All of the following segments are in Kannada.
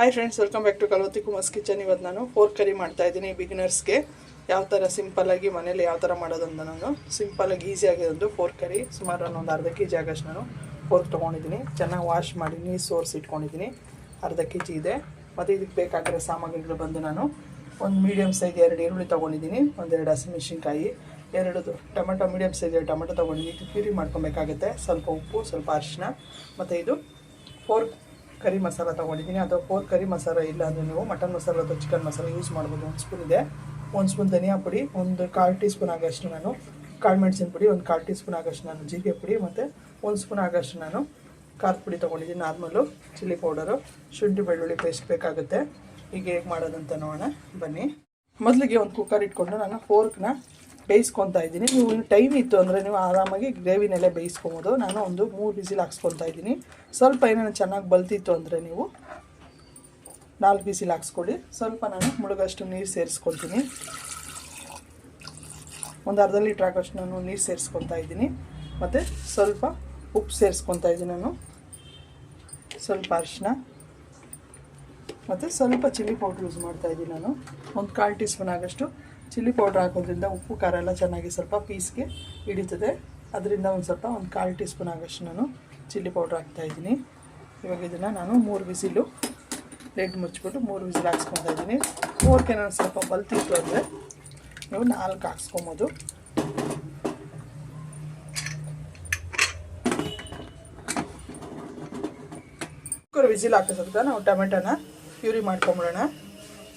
Hi friends welcome back to Kalavati Kumar's kitchen ಇವತ್ತು ನಾನು ಫೋರ್ ಕರಿ ಮಾಡ್ತಾ ಇದ್ದೀನಿ ಬಿಗಿನರ್ಸ್ಗೆ ಯಾವ ಥರ ಸಿಂಪಲ್ಲಾಗಿ ಮನೇಲಿ ಯಾವ ಥರ ಮಾಡೋದಂತ ನಾನು ಸಿಂಪಲ್ಲಾಗಿ ಈಸಿಯಾಗಿ ಒಂದು ಫೋರ್ ಕರಿ ಸುಮಾರು ನಾನು ಒಂದು ಅರ್ಧ ಕೆ ಜಿ ಆಗಷ್ಟು ನಾನು ಫೋರ್ಕ್ ತೊಗೊಂಡಿದ್ದೀನಿ. ಚೆನ್ನಾಗಿ ವಾಶ್ ಮಾಡಿ, ನೀರು ಸೋರ್ಸಿ ಇಟ್ಕೊಂಡಿದ್ದೀನಿ. ಅರ್ಧ ಕೆ ಜಿ ಇದೆ. ಮತ್ತು ಇದಕ್ಕೆ ಬೇಕಾಗಿರೋ ಸಾಮಗ್ರಿಗಳು ಬಂದು ನಾನು ಒಂದು ಮೀಡಿಯಮ್ ಸೈಜ್ ಎರಡು ಈರುಳ್ಳಿ ತೊಗೊಂಡಿದ್ದೀನಿ. ಒಂದೆರಡು ಹಸಿಮೆಣ್ಸಿನ್ಕಾಯಿ, ಎರಡು ಟೊಮೆಟೊ ಮೀಡಿಯಮ್ ಸೈಜ್ ಟೊಮೆಟೊ ತೊಗೊಂಡಿದ್ದೀನಿ. ಪ್ಯೂರಿ ಮಾಡ್ಕೊಬೇಕಾಗುತ್ತೆ. ಸ್ವಲ್ಪ ಉಪ್ಪು, ಸ್ವಲ್ಪ ಅರಿಶಿನ ಮತ್ತು ಇದು ಫೋರ್ ಕರಿ ಮಸಾಲ ತೊಗೊಂಡಿದ್ದೀನಿ. ಅಥವಾ ಪೋರ್ ಕರಿ ಮಸಾಲ ಇಲ್ಲ ಅಂದರೆ ನೀವು ಮಟನ್ ಮಸಾಲ ಅಥವಾ ಚಿಕನ್ ಮಸಾಲ ಯೂಸ್ ಮಾಡ್ಬೋದು. ಒಂದು ಸ್ಪೂನ್ ಇದೆ. ಒಂದು ಸ್ಪೂನ್ ಧನಿಯಾ ಪುಡಿ, ಒಂದು ಕಾಲು ಟೀ ಸ್ಪೂನ್ ಆಗೋಷ್ಟು ನಾನು ಕಾಳು ಮೆಣಸಿನ ಪುಡಿ, ಒಂದು ಕಾಲು ಟೀ ಸ್ಪೂನ್ ಆಗೋಷ್ಟು ನಾನು ಜೀರಿಗೆ ಪುಡಿ ಮತ್ತು ಒಂದು ಸ್ಪೂನ್ ಆಗೋಷ್ಟು ನಾನು ಖಾರದ ಪುಡಿ ತೊಗೊಂಡಿದ್ದೀನಿ ನಾರ್ಮಲು ಚಿಲ್ಲಿ ಪೌಡರು, ಶುಂಠಿ ಬೆಳ್ಳುಳ್ಳಿ ಪೇಸ್ಟ್ ಬೇಕಾಗುತ್ತೆ. ಈಗ ಹೇಗೆ ಮಾಡೋದಂತ ನೋಡೋಣ. ಬನ್ನಿ. ಮೊದಲಿಗೆ ಒಂದು ಕುಕ್ಕರ್ ಇಟ್ಕೊಂಡು ನಾನು ಫೋರ್ಕ್ನ ಬೇಯಿಸ್ಕೊತಾ ಇದ್ದೀನಿ. ನೀವು ಟೈಮ್ ಇತ್ತು ಅಂದರೆ ನೀವು ಆರಾಮಾಗಿ ಗ್ರೇವಿನೆಲ್ಲ ಬೇಯಿಸ್ಕೊಬೋದು. ನಾನು ಒಂದು ಮೂರು ವಿಸಿಲ್ ಹಾಕ್ಸ್ಕೊತಾ ಇದ್ದೀನಿ. ಸ್ವಲ್ಪ ಏನೇನು ಚೆನ್ನಾಗಿ ಬಲ್ತಿತ್ತು ಅಂದರೆ ನೀವು ನಾಲ್ಕು ಬಿಸಿಲು ಹಾಕ್ಸ್ಕೊಳ್ಳಿ. ಸ್ವಲ್ಪ ನಾನು ಮುಳುಗಷ್ಟು ನೀರು ಸೇರಿಸ್ಕೊಳ್ತೀನಿ. ಒಂದು ಅರ್ಧ ಲೀಟ್ರ್ ಹಾಕೋಷ್ಟು ನಾನು ನೀರು ಸೇರಿಸ್ಕೊತಾ ಇದ್ದೀನಿ. ಮತ್ತು ಸ್ವಲ್ಪ ಉಪ್ಪು ಸೇರಿಸ್ಕೊತಾ ಇದ್ದೀನಿ ನಾನು. ಸ್ವಲ್ಪ ಅರಿಶಿನ ಮತ್ತು ಸ್ವಲ್ಪ ಚಿಲ್ಲಿ ಪೌಡ್ರ್ ಯೂಸ್ ಮಾಡ್ತಾಯಿದ್ದೀನಿ ನಾನು. ಒಂದು ಕಾಲು ಟೀ ಸ್ಪೂನ್ ಆಗೋಷ್ಟು ಚಿಲ್ಲಿ ಪೌಡ್ರ್ ಹಾಕೋದ್ರಿಂದ ಉಪ್ಪು, ಖಾರ ಎಲ್ಲ ಚೆನ್ನಾಗಿ ಸ್ವಲ್ಪ ಪೀಸ್ಗೆ ಹಿಡಿತದೆ. ಅದರಿಂದ ಒಂದು ಸ್ವಲ್ಪ ಒಂದು ಕಾಲು ಟೀ ಸ್ಪೂನ್ ಆಗೋಷ್ಟು ನಾನು ಚಿಲ್ಲಿ ಪೌಡ್ರ್ ಹಾಕ್ತಾಯಿದ್ದೀನಿ ಇವಾಗ ಇದನ್ನು ನಾನು ಮೂರು ವಿಸಿಲು ರೆಡ್ ಮುಚ್ಚಿಬಿಟ್ಟು ಮೂರು ವಿಸಿಲ್ ಹಾಕ್ಸ್ಕೊತಾ ಇದ್ದೀನಿ. ಮೂರಕ್ಕೆ ನಾನು ಸ್ವಲ್ಪ ಬಲ್ತಿತ್ತು ಅಂದರೆ ನೀವು ನಾಲ್ಕು ಹಾಕ್ಸ್ಕೊಬೋದು. ಕುಕ್ಕರ್ ಹಾಕೋ ಸ್ವಲ್ಪ ನಾವು ಟೊಮೆಟೊನ ಪ್ಯೂರಿ ಮಾಡ್ಕೊಂಬಿಡೋಣ.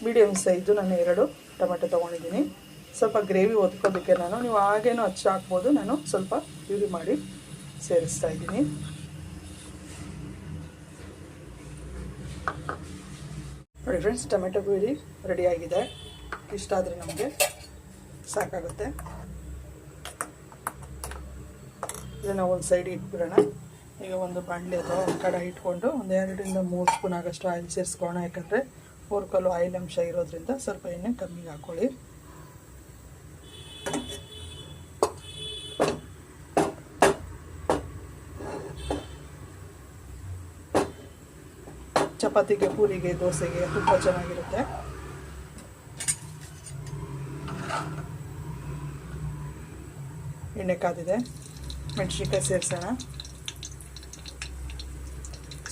ಮೀಡಿಯಮ್ ಸೈಜು ನಾನು ಎರಡು. ಟೊಮೆಟೊ ತೊಗೊಂಡಿದ್ದೀನಿ. ಸ್ವಲ್ಪ ಗ್ರೇವಿ ಒದ್ಕೋದಕ್ಕೆ ನಾನು. ನೀವು ಹಾಗೇನೂ ಹಚ್ಚಿ ಹಾಕ್ಬೋದು. ನಾನು ಸ್ವಲ್ಪ ಪ್ಯೂರಿ ಮಾಡಿ ಸೇರಿಸ್ತಾ ಇದ್ದೀನಿ. ನೋಡಿ ಫ್ರೆಂಡ್ಸ್, ಟೊಮೆಟೊ ಪ್ಯೂರಿ ರೆಡಿಯಾಗಿದೆ ಇಷ್ಟ ಆದರೆ ನಮಗೆ ಸಾಕಾಗುತ್ತೆ. ಇದನ್ನು ಒಂದು ಸೈಡ್ ಇಟ್ಬಿಡೋಣ. ಈಗ ಒಂದು ಬಾಣಲೆ ಅಥವಾ ಒಂದು ಕಡೆ ಇಟ್ಕೊಂಡು ಒಂದು ಎರಡರಿಂದ ಮೂರು ಸ್ಪೂನ್ ಆಗೋಷ್ಟು ಆಯಿಲ್ ಸೇರಿಸ್ಕೊಳ್ಳೋಣ. ಯಾಕಂದರೆ ಫೋರ್ಕಲ್ಲು ಆಯಿಲ್ ಅಂಶ ಇರೋದ್ರಿಂದ ಸ್ವಲ್ಪ ಎಣ್ಣೆ ಕಮ್ಮಿಗೆ ಹಾಕ್ಕೊಳ್ಳಿ ಚಪಾತಿಗೆ, ಪೂರಿಗೆ, ದೋಸೆಗೆ ತುಂಬ ಚೆನ್ನಾಗಿರುತ್ತೆ. ಎಣ್ಣೆ ಕಾದಿದೆ. ಮೆಣಸಿನ್ಕಾಯಿ ಸೇರಿಸೋಣ.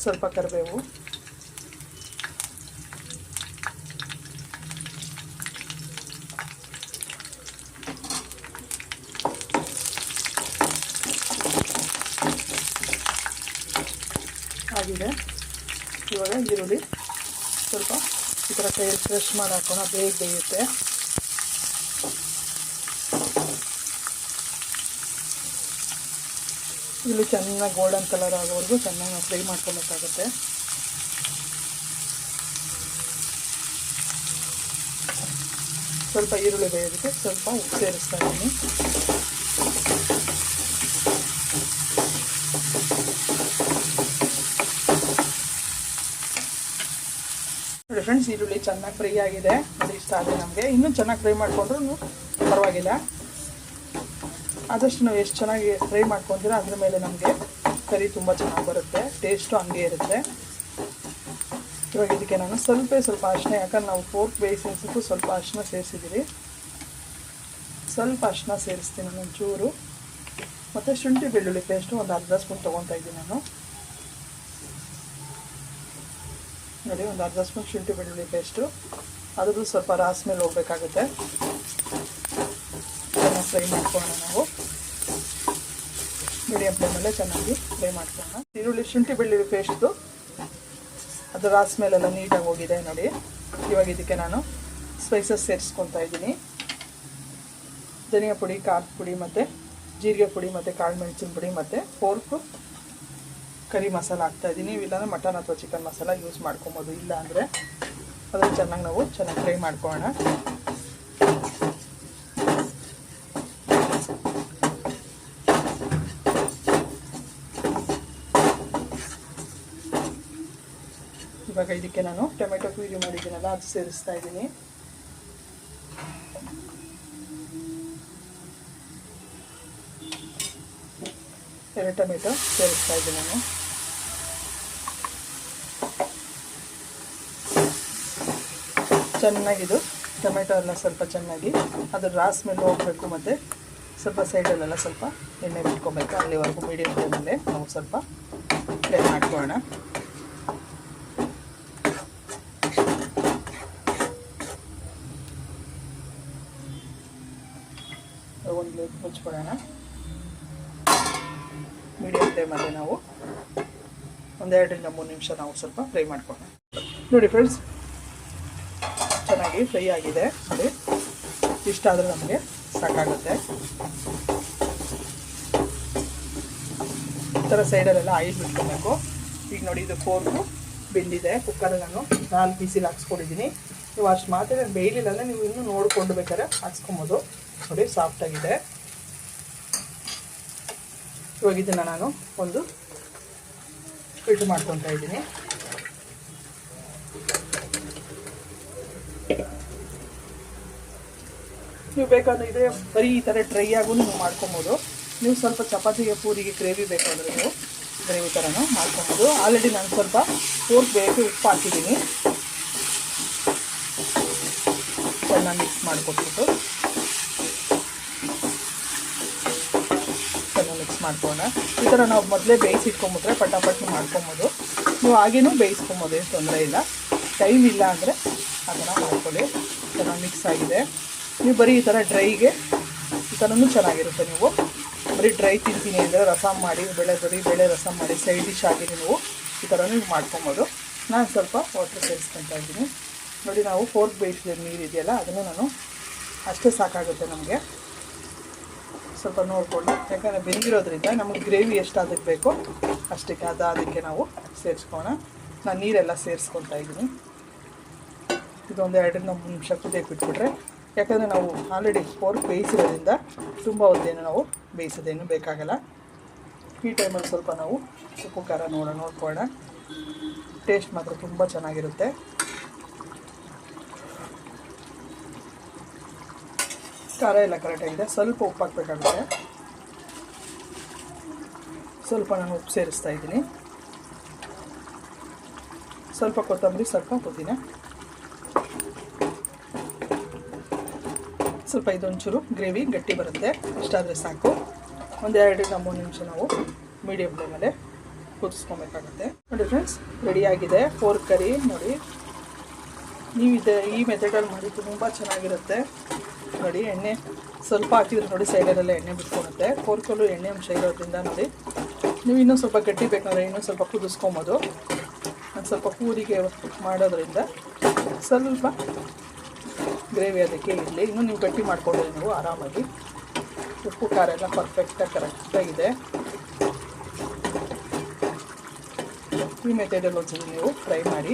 ಸ್ವಲ್ಪ ಕರಿಬೇವು ಆಗಿದೆ ಇವಾಗ ಈರುಳ್ಳಿ. ಸ್ವಲ್ಪ ಈ ಥರ ಕೈಯಲ್ಲಿ ಫ್ರೆಶ್ ಮಾಡಿ ಹಾಕೋಣ, ಬೇಗ ಬೇಯುತ್ತೆ. ಇಲ್ಲಿ ಚೆನ್ನಾಗಿ ಗೋಲ್ಡನ್ ಕಲರ್ ಆಗೋವರೆಗೂ ಚೆನ್ನಾಗಿ ನಾವು ಫ್ರೈ ಮಾಡ್ಕೊಬೇಕಾಗುತ್ತೆ ಸ್ವಲ್ಪ ಈರುಳ್ಳಿ ಬೇಯೋದಕ್ಕೆ ಸ್ವಲ್ಪ ಉಪ್ಪು ಸೇರಿಸ್ತಾ ಇದ್ದೀನಿ. ನೋಡಿ ಫ್ರೆಂಡ್ಸ್ ಈರುಳ್ಳಿ ಚೆನ್ನಾಗಿ ಫ್ರೈ ಆಗಿದೆ. ಅದು ಇಷ್ಟ ಆದರೆ ನಮಗೆ. ಇನ್ನೂ ಚೆನ್ನಾಗಿ ಫ್ರೈ ಮಾಡಿಕೊಂಡ್ರೂ ಪರವಾಗಿಲ್ಲ. ಆದಷ್ಟು ನಾವು ಎಷ್ಟು ಚೆನ್ನಾಗಿ ಫ್ರೈ ಮಾಡ್ಕೊತೀರೋ ಅದ್ರ ಮೇಲೆ ನಮಗೆ ಕರಿ ತುಂಬ ಚೆನ್ನಾಗಿ ಬರುತ್ತೆ. ಟೇಸ್ಟು ಹಂಗೆ ಇರುತ್ತೆ. ಇವಾಗ ಇದಕ್ಕೆ ನಾನು ಸ್ವಲ್ಪ ಸ್ವಲ್ಪ ಅರಿಶಿನ, ಯಾಕಂದ್ರೆ ನಾವು ಫೋರ್ಕ್ ಬೇಯಿಸಿದ್ದಕ್ಕೂ ಸ್ವಲ್ಪ ಅರಿಶಿನ ಸೇರಿಸಿದ್ದೀರಿ ಸ್ವಲ್ಪ ಅರಿಶಿನ ಸೇರಿಸ್ತೀನಿ ನಾನು ಒಂಚೂರು. ಮತ್ತು ಶುಂಠಿ ಬೆಳ್ಳುಳ್ಳಿ ಪೇಸ್ಟು ಒಂದು ಅರ್ಧ ಸ್ಪೂನ್ ತೊಗೊತಾ ಇದ್ದೀನಿ ನಾನು. ನೋಡಿ, ಒಂದು ಅರ್ಧ ಸ್ಪೂನ್ ಶುಂಠಿ ಬೆಳ್ಳುಳ್ಳಿ ಪೇಸ್ಟು ಅದ್ರದ್ದು ಸ್ವಲ್ಪ ರಾಸ್ ಮೇಲೆ ಹೋಗ್ಬೇಕಾಗುತ್ತೆ. ಚೆನ್ನಾಗಿ ಫ್ರೈ ಮಾಡ್ಕೊಳ್ಳೋಣ ನಾವು. ಮೀಡಿಯಂ ಫ್ಲೇಮಲ್ಲೇ ಚೆನ್ನಾಗಿ ಫ್ರೈ ಮಾಡ್ಕೊಳ್ಳೋಣ. ಈರುಳ್ಳಿ, ಶುಂಠಿ ಬೆಳ್ಳುಳ್ಳಿ ಪೇಸ್ಟ್ದು ಅದು ರಾಸ್ ಮೇಲೆಲ್ಲ ನೀಟಾಗಿ ಹೋಗಿದೆ ನೋಡಿ. ಇವಾಗ ಇದಕ್ಕೆ ನಾನು ಸ್ಪೈಸಸ್ ಸೇರಿಸ್ಕೊತಾ ಇದ್ದೀನಿ. ಧನಿಯಾ ಪುಡಿ, ಖಾರದ ಪುಡಿ ಮತ್ತು ಜೀರಿಗೆ ಪುಡಿ ಮತ್ತು ಕಾಳು ಮೆಣಸಿನ ಪುಡಿ ಮತ್ತು ಫೋರ್ಕು ಕರಿ ಮಸಾಲ ಹಾಕ್ತಾಯಿದ್ದೀನಿ ಇಲ್ಲಾಂದರೆ ಮಟನ್ ಅಥವಾ ಚಿಕನ್ ಮಸಾಲ ಯೂಸ್ ಮಾಡ್ಕೊಬೋದು. ಇಲ್ಲ ಅಂದರೆ ಅದನ್ನು ಚೆನ್ನಾಗಿ ನಾವು ಚೆನ್ನಾಗಿ ಫ್ರೈ ಮಾಡ್ಕೋಣ ಇವಾಗ ಇದಕ್ಕೆ ನಾನು ಟೊಮೆಟೊ ಪ್ಯೂರಿ ಮಾಡಿದ್ದೀನಲ್ಲ, ಅದು ಸೇರಿಸ್ತಾ ಇದ್ದೀನಿ. ಎರಡು ಟೊಮೆಟೊ ಸೇರಿಸ್ತಾ ಇದ್ದೀನಿ ನಾನು. ಚೆನ್ನಾಗಿದು. ಟೊಮೆಟೊ ಎಲ್ಲ ಸ್ವಲ್ಪ ಚೆನ್ನಾಗಿ. ಅದು ರಾಸ್ ಮೇಲೆ ಹೋಗಬೇಕು ಮತ್ತು. ಸ್ವಲ್ಪ ಸೈಡಲ್ಲೆಲ್ಲ ಸ್ವಲ್ಪ ಎಣ್ಣೆ ಬಿಟ್ಕೊಬೇಕು. ಅಲ್ಲಿವರೆಗೂ ಮೀಡಿಯಮ್ ಟೈಮಲ್ಲೇ ನಾವು ಸ್ವಲ್ಪ ಫ್ರೈ ಮಾಡ್ಕೊಳ್ಳೋಣ ಒಂದು ಲೇಟ್ ಮುಚ್ಕೊಳ್ಳೋಣ. ಮೀಡಿಯಮ್ ಟೈಮಲ್ಲೇ ನಾವು ಒಂದೆರಡರಿಂದ ಮೂರು ನಿಮಿಷ ನಾವು ಸ್ವಲ್ಪ ಫ್ರೈ ಮಾಡ್ಕೊಳ್ಳೋಣ. ನೋಡಿ ಫ್ರೆಂಡ್ಸ್ ಚೆನ್ನಾಗಿ ಫ್ರೈ ಆಗಿದೆ. ನೋಡಿ ಇಷ್ಟ ಆದರೆ ನಮಗೆ ಸಾಕಾಗುತ್ತೆ. ಈ ಥರ ಸೈಡಲ್ಲೆಲ್ಲ ಆಯಿಲ್ ಬಿಟ್ಕೊಬೇಕು. ಈಗ ನೋಡಿ, ಇದು ಫೋರ್ಕು ಬೆಂದಿದೆ. ಕುಕ್ಕರ್ ನಾನು ನಾಲ್ಕು ಬಿಸಿಲು ಹಾಕ್ಸ್ಕೊಂಡಿದ್ದೀನಿ. ನೀವು ಅಷ್ಟು ಮಾತ್ರ ಬೇಯಲಿಲ್ಲ ಅಂದರೆ ನೀವು ಇನ್ನೂ ನೋಡಿಕೊಂಡು ಬೇಕಾದ್ರೆ ಹಾಕ್ಸ್ಕೊಬೋದು. ನೋಡಿ ಸಾಫ್ಟಾಗಿದೆ ಇವಾಗ ಇದನ್ನು ನಾನು ಒಂದು ಫಿಲ್ಟ್ರ್ ಮಾಡ್ಕೊತಾ ಇದ್ದೀನಿ. ನೀವು ಬೇಕಂದ್ರೆ ಬರೀ ಈ ಥರ ಡ್ರೈ ಆಗು ನೀವು ಮಾಡ್ಕೊಬೋದು. ನೀವು ಸ್ವಲ್ಪ ಚಪಾತಿಗೆ, ಪೂರಿಗೆ ಗ್ರೇವಿ ಬೇಕಾದ್ರೆ ನೀವು ಗ್ರೇವಿ ಥರನೂ ಮಾಡ್ಕೊಬೋದು. ಆಲ್ರೆಡಿ ನಾನು ಸ್ವಲ್ಪ ಪೂರ್ಕ್ ಬೇಕು, ಉಪ್ಪು ಹಾಕಿದ್ದೀನಿ. ಚೆನ್ನಾಗಿ ಮಿಕ್ಸ್ ಮಾಡಿಕೊಟ್ಬಿಟ್ಟು ಚೆನ್ನಾಗಿ ಮಿಕ್ಸ್ ಮಾಡ್ಕೋಣ ಈ ಥರ ನಾವು ಮೊದಲೇ ಬೇಯಿಸಿಟ್ಕೊಂಬಿಟ್ರೆ ಪಟಾಪಟ್ಟಿ ಮಾಡ್ಕೊಬೋದು. ನೀವು ಹಾಗೇನೂ ಬೇಯಿಸ್ಕೊಬೋದು ತೊಂದರೆ ಇಲ್ಲ. ಟೈಮ್ ಇಲ್ಲ ಅಂದರೆ ಅದನ್ನು ಮಾಡ್ಕೊಳ್ಳಿ. ಚೆನ್ನಾಗಿ ಮಿಕ್ಸ್ ಆಗಿದೆ. ನೀವು ಬರೀ ಈ ಥರ ಡ್ರೈಗೆ ಈ ಥರನೂ ಚೆನ್ನಾಗಿರುತ್ತೆ ನೀವು. ಬರೀ ಡ್ರೈ ತಿಂತೀನಿ ಅಂದರೆ ರಸಮ್ ಮಾಡಿ, ಬೆಳೆ ಬರೀ ಬೇಳೆ ರಸಮ್ ಮಾಡಿ ಸೈಡ್ ಡಿಶ್ ಆಗಿ ನೀವು ಈ ಥರ ನೀವು ಮಾಡ್ಕೊಬೋದು. ನಾನು ಸ್ವಲ್ಪ ವಾಟರ್ ಸೇರಿಸ್ಕೊತಾ ಇದ್ದೀನಿ. ನೋಡಿ, ನಾವು ಫೋರ್ಕ್ ಬೇಯಿಸಿದ ನೀರು ಇದೆಯಲ್ಲ, ಅದನ್ನು ನಾನು ಅಷ್ಟೇ ಸಾಕಾಗುತ್ತೆ ನಮಗೆ. ಸ್ವಲ್ಪ ನೋಡಿಕೊಂಡು, ಯಾಕಂದರೆ ಬೆಂದಿರೋದ್ರಿಂದ ನಮಗೆ ಗ್ರೇವಿ ಎಷ್ಟು ಅದಕ್ಕೆ ಬೇಕೋ ಅಷ್ಟಕ್ಕೆ ಅದು ಅದಕ್ಕೆ ನಾವು ಸೇರಿಸ್ಕೋಣ. ನಾನು ನೀರೆಲ್ಲ ಸೇರಿಸ್ಕೊತಾ ಇದ್ದೀನಿ. ಇದೊಂದು ಎರಡರಿಂದ ಮೂರು ನಿಮಿಷ ಕುದಿಯಕ್ಕೆ ಬಿಟ್ಬಿಟ್ರೆ ಯಾಕಂದರೆ ನಾವು ಆಲ್ರೆಡಿ ಪೋರ್ಕ್ ಬೇಯಿಸಿರೋದ್ರಿಂದ ತುಂಬ ಹೊತ್ತೇನು ನಾವು ಬೇಯಿಸೋದೇನು ಬೇಕಾಗಲ್ಲ. ಈ ಟೈಮಲ್ಲಿ ಸ್ವಲ್ಪ ನಾವು ಉಪ್ಪು, ಖಾರ ನೋಡೋಣ ನೋಡ್ಕೊಳ್ಳೋಣ. ಟೇಸ್ಟ್ ಮಾತ್ರ ತುಂಬ ಚೆನ್ನಾಗಿರುತ್ತೆ. ಖಾರ ಎಲ್ಲ ಕರೆಕ್ಟಾಗಿದೆ ಸ್ವಲ್ಪ ಉಪ್ಪು ಹಾಕ್ಬೇಕಾಗುತ್ತೆ. ಸ್ವಲ್ಪ ನಾನು ಉಪ್ಪು ಸೇರಿಸ್ತಾ ಇದ್ದೀನಿ. ಸ್ವಲ್ಪ ಕೊತ್ತಂಬರಿ, ಸ್ವಲ್ಪ ಪುದೀನ. ಸ್ವಲ್ಪ ಇದೊಂಚೂರು ಗ್ರೇವಿ ಗಟ್ಟಿ ಬರುತ್ತೆ. ಇಷ್ಟಾದರೆ ಸಾಕು. ಒಂದೆರಡರಿಂದ ಮೂರು ನಿಮಿಷ ನಾವು ಮೀಡಿಯಮ್ ಫ್ಲೇಮಲ್ಲೇ ಕುದಿಸ್ಕೊಬೇಕಾಗುತ್ತೆ. ನೋಡಿ ಫ್ರೆಂಡ್ಸ್ ರೆಡಿಯಾಗಿದೆ ಫೋರ್ ಕರಿ ನೋಡಿ. ನೀವು ಇದೆ, ಈ ಮೆಥಡಲ್ಲಿ ಮಾಡಿ ತುಂಬ ಚೆನ್ನಾಗಿರುತ್ತೆ. ನೋಡಿ, ಎಣ್ಣೆ ಸ್ವಲ್ಪ ಹಾಕಿದ್ರೆ ನೋಡಿ ಸೈಡಲ್ಲೆಲ್ಲ ಎಣ್ಣೆ ಬಿಟ್ಕೊಳುತ್ತೆ ಫೋರ್ಕಲ್ಲೂ ಎಣ್ಣೆ ಅಂಶ ಇರೋದ್ರಿಂದ ನೋಡಿ, ನೀವು ಇನ್ನೂ ಸ್ವಲ್ಪ ಗಟ್ಟಿ ಬೇಕಂದರೆ ಇನ್ನೂ ಸ್ವಲ್ಪ ಕುದಿಸ್ಕೊಬೋದು. ಸ್ವಲ್ಪ ಪೂರಿಗೆ ಮಾಡೋದ್ರಿಂದ ಸ್ವಲ್ಪ ಗ್ರೇವಿ ಅದಕ್ಕೆ ಇರಲಿ ಇನ್ನೂ ನೀವು ಗಟ್ಟಿ ಮಾಡಿಕೊಂಡ್ರೆ ನೀವು ಆರಾಮಾಗಿ. ಉಪ್ಪು, ಖಾರ ಎಲ್ಲ ಪರ್ಫೆಕ್ಟಾಗಿ ಕರೆಕ್ಟಾಗಿದೆ ಈ ಮೆಥಡಲ್ಲಿ ಒಂದ್ಸಲ ನೀವು ಫ್ರೈ ಮಾಡಿ.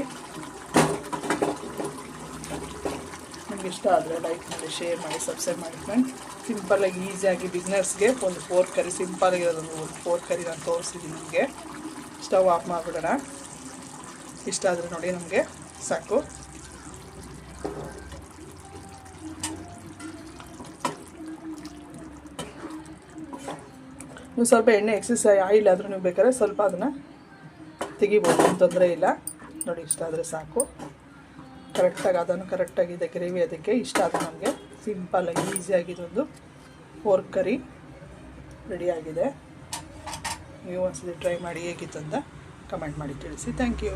ನಿಮ್ಗೆ ಇಷ್ಟ ಆದರೆ ಲೈಕ್ ಮಾಡಿ ಶೇರ್ ಮಾಡಿ ಸಬ್ಸ್ಕ್ರೈಬ್ ಮಾಡಿ ಫ್ರೆಂಡ್ ಸಿಂಪಲ್ಲಾಗಿ ಈಸಿಯಾಗಿ ಬಿಸ್ನೆಸ್ಗೆ ಒಂದು ಫೋರ್ ಕರಿ ಸಿಂಪಲ್ಲಾಗಿರೋದೊಂದು ಒಂದು ಫೋರ್ ಕರಿ ನಾನು ತೋರಿಸಿದ್ದೀನಿ ನಿಮಗೆ. ಸ್ಟವ್ ಆಫ್ ಮಾಡಿಬಿಡೋಣ. ಇಷ್ಟ ಆದರೆ ನೋಡಿ ನಮಗೆ. ಸಾಕು. ನೀವು ಸ್ವಲ್ಪ ಎಣ್ಣೆ ಎಕ್ಸಸ್ ಆಯಿಲ್ ಆದರೂ ನೀವು ಬೇಕಾದ್ರೆ ಸ್ವಲ್ಪ ಅದನ್ನು ತೆಗಿಬೋದು ತೊಂದರೆ ಇಲ್ಲ. ನೋಡಿ, ಇಷ್ಟ ಆದರೆ ಸಾಕು. ಕರೆಕ್ಟಾಗಿ ಅದನ್ನು ಕರೆಕ್ಟಾಗಿದೆ ಗ್ರೇವಿ ಅದಕ್ಕೆ ಇಷ್ಟ ಆದರೆ ನಮಗೆ ಸಿಂಪಲ್ಲಾಗಿ ಈಸಿಯಾಗಿದೊಂದು ಪೋರ್ಕ್ ಕರಿ ರೆಡಿಯಾಗಿದೆ ನೀವು ಒಂದ್ಸತಿ ಟ್ರೈ ಮಾಡಿ ಹೇಗಿತ್ತು ಅಂತ ಕಮೆಂಟ್ ಮಾಡಿ ತಿಳಿಸಿ. Thank you